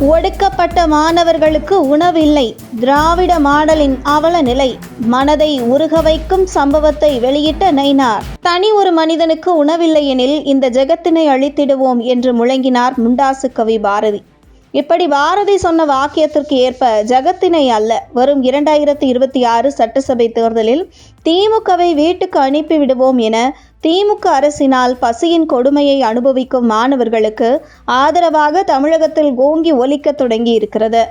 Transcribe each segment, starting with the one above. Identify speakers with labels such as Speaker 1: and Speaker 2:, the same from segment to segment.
Speaker 1: ஒடுக்கப்பட்ட மாணவர்களுக்கு உணவில்லை. திராவிட மாடலின் அவல நிலை மனதை உருக வைக்கும் சம்பவத்தை வெளியிட்ட நைனார் தனி ஒரு மனிதனுக்கு உணவில்லை எனில் இந்த ஜெகத்தினை அழித்திடுவோம் என்று முழங்கினார் முண்டாசு கவி பாரதி. இப்படி பாரதி சொன்ன வாக்கியத்திற்கு ஏற்ப ஜகத்தினை அல்ல வரும் இரண்டாயிரத்தி இருபத்தி ஆறு சட்டசபை தேர்தலில் திமுகவை வீட்டுக்கு அனுப்பி விடுவோம் என திமுக அரசினால் பசியின் கொடுமையை அனுபவிக்கும் மாணவர்களுக்கு ஆதரவாக தமிழகத்தில் ஓங்கி ஒலிக்கத் தொடங்கி இருக்கிறது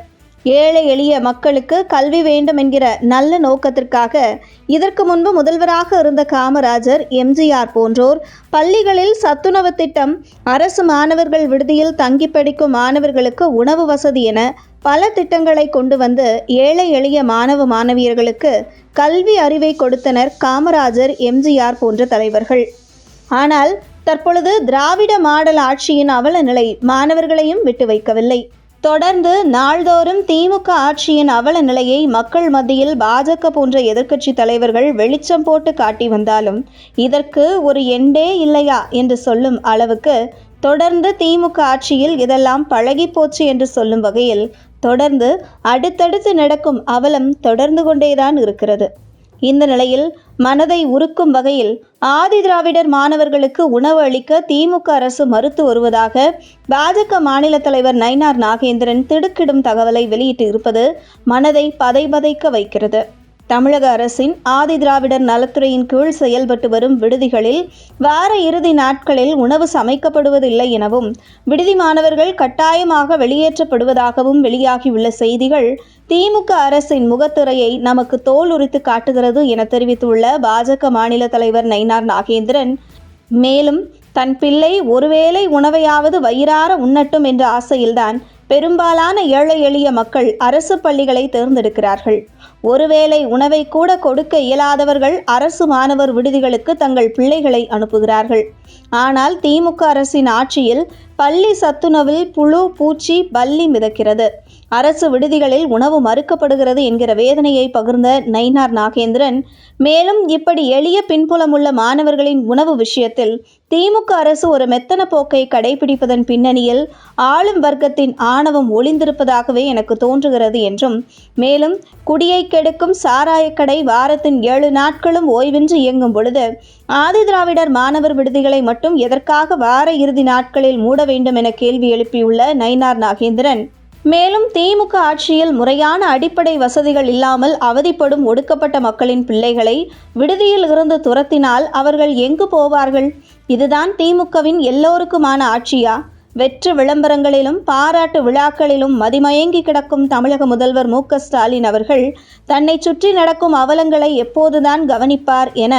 Speaker 1: ஏழை எளிய மக்களுக்கு கல்வி வேண்டும் என்கிற நல்ல நோக்கத்திற்காக இதற்கு முன்பு முதல்வராக இருந்த காமராஜர் எம்ஜிஆர் போன்றோர் பள்ளிகளில் சத்துணவு திட்டம் அரசு மாணவர்கள் விடுதியில் தங்கி படிக்கும் மாணவர்களுக்கு உணவு வசதி என பல திட்டங்களை கொண்டு வந்து ஏழை எளிய மாணவ மாணவியர்களுக்கு கல்வி அறிவை கொடுத்தனர் காமராஜர் எம்ஜிஆர் போன்ற தலைவர்கள். ஆனால் தற்பொழுது திராவிட மாடல் ஆட்சியின் அவல நிலை மாணவர்களையும் விட்டு வைக்கவில்லை. தொடர்ந்து நாள்தோறும் திமுக ஆட்சியின் அவல நிலையை மக்கள் மத்தியில் பாஜக போன்ற எதிர்க்கட்சி தலைவர்கள் வெளிச்சம் போட்டு காட்டி வந்தாலும் இதற்கு ஒரு எண்டே இல்லையா என்று சொல்லும் அளவுக்கு தொடர்ந்து திமுக ஆட்சியில் இதெல்லாம் பழகி போச்சு என்று சொல்லும் வகையில் தொடர்ந்து அடுத்தடுத்து நடக்கும் அவலம் தொடர்ந்து கொண்டேதான் இருக்கிறது. இந்த நிலையில் மனதை உருக்கும் வகையில் ஆதி திராவிடர் மாணவர்களுக்கு உணவு அளிக்க திமுக அரசு மறுத்து வருவதாக பாஜக மாநில தலைவர் நயினார் நாகேந்திரன் திடுக்கிடும் தகவலை வெளியிட்டு இருப்பது மனதை பதைபதைக்க வைக்கிறது. தமிழக அரசின் ஆதி திராவிடர் நலத்துறையின் கீழ் செயல்பட்டு வரும் விடுதிகளில் வார இறுதி நாட்களில் உணவு சமைக்கப்படுவதில்லை எனவும் விடுதி மாணவர்கள் கட்டாயமாக வெளியேற்றப்படுவதாகவும் வெளியாகியுள்ள செய்திகள் திமுக அரசின் முகத்திரையை நமக்கு தோல் உரித்து காட்டுகிறது என தெரிவித்துள்ள பாஜக மாநில தலைவர் நயினார் நாகேந்திரன். மேலும் தன் பிள்ளை ஒருவேளை உணவையாவது வயிறார உண்ணட்டும் என்ற ஆசையில்தான் பெரும்பாலான ஏழை எளிய மக்கள் அரசு பள்ளிகளை தேர்ந்தெடுக்கிறார்கள். ஒருவேளை உணவை கூட கொடுக்க இயலாதவர்கள் அரசு மாணவர் விடுதிகளுக்கு தங்கள் பிள்ளைகளை அனுப்புகிறார்கள். ஆனால் திமுக அரசின் ஆட்சியில் பள்ளி சத்துணவில் புழு பூச்சி பல்லி மிதக்கிறது. அரசு விடுதிகளில் உணவு மறுக்கப்படுகிறது என்கிற வேதனையை பகிர்ந்த நயினார் நாகேந்திரன் மேலும் இப்படி எளிய பின்புலமுள்ள மாணவர்களின் உணவு விஷயத்தில் திமுக அரசு ஒரு மெத்தன போக்கை கடைபிடிப்பதன் பின்னணியில் ஆளும் வர்க்கத்தின் ஆணவம் ஒளிந்திருப்பதாகவே எனக்கு தோன்றுகிறது என்றும் மேலும் குடியை கெடுக்கும் சாராயக்கடை வாரத்தின் ஏழு நாட்களும் ஓய்வின்றி இயங்கும் பொழுது ஆதி திராவிடர் மாணவர் விடுதிகளை மட்டும் எதற்காக வார இறுதி நாட்களில் மூட வேண்டும் என கேள்வி எழுப்பியுள்ள நயினார் நாகேந்திரன் மேலும் திமுக ஆட்சியில் முறையான அடிப்படை வசதிகள் இல்லாமல் அவதிப்படும் ஒடுக்கப்பட்ட மக்களின் பிள்ளைகளை விடுதியில் இருந்து துரத்தினால் அவர்கள் எங்கு போவார்கள்? இதுதான் திமுகவின் எல்லோருக்குமான ஆட்சியா? வெற்று விளம்பரங்களிலும் பாராட்டு விழாக்களிலும் மதிமயங்கி கிடக்கும் தமிழக முதல்வர் மு ஸ்டாலின் அவர்கள் தன்னை சுற்றி நடக்கும் அவலங்களை எப்போதுதான் கவனிப்பார் என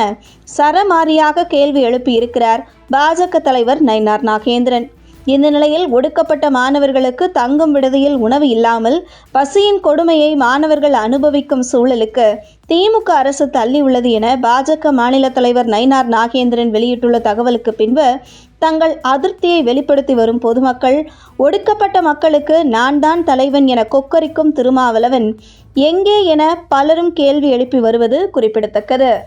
Speaker 1: சரமாரியாக கேள்வி எழுப்பியிருக்கிறார் பாஜக தலைவர் நயினார் நாகேந்திரன். இந்த நிலையில் ஒடுக்கப்பட்ட மாணவர்களுக்கு தங்கும் விடுதியில் உணவு இல்லாமல் பசியின் கொடுமையை மாணவர்கள் அனுபவிக்கும் சூழலுக்கு திமுக அரசு தள்ளியுள்ளது என பாஜக மாநில தலைவர் நயினார் நாகேந்திரன் வெளியிட்டுள்ள தகவலுக்கு பின்பு தங்கள் அதிருப்தியை வெளிப்படுத்தி வரும் பொதுமக்கள் ஒடுக்கப்பட்ட மக்களுக்கு நான் தான் தலைவன் என கொக்கரிக்கும் திருமாவளவன் எங்கே என பலரும் கேள்வி எழுப்பி வருவது குறிப்பிடத்தக்கது.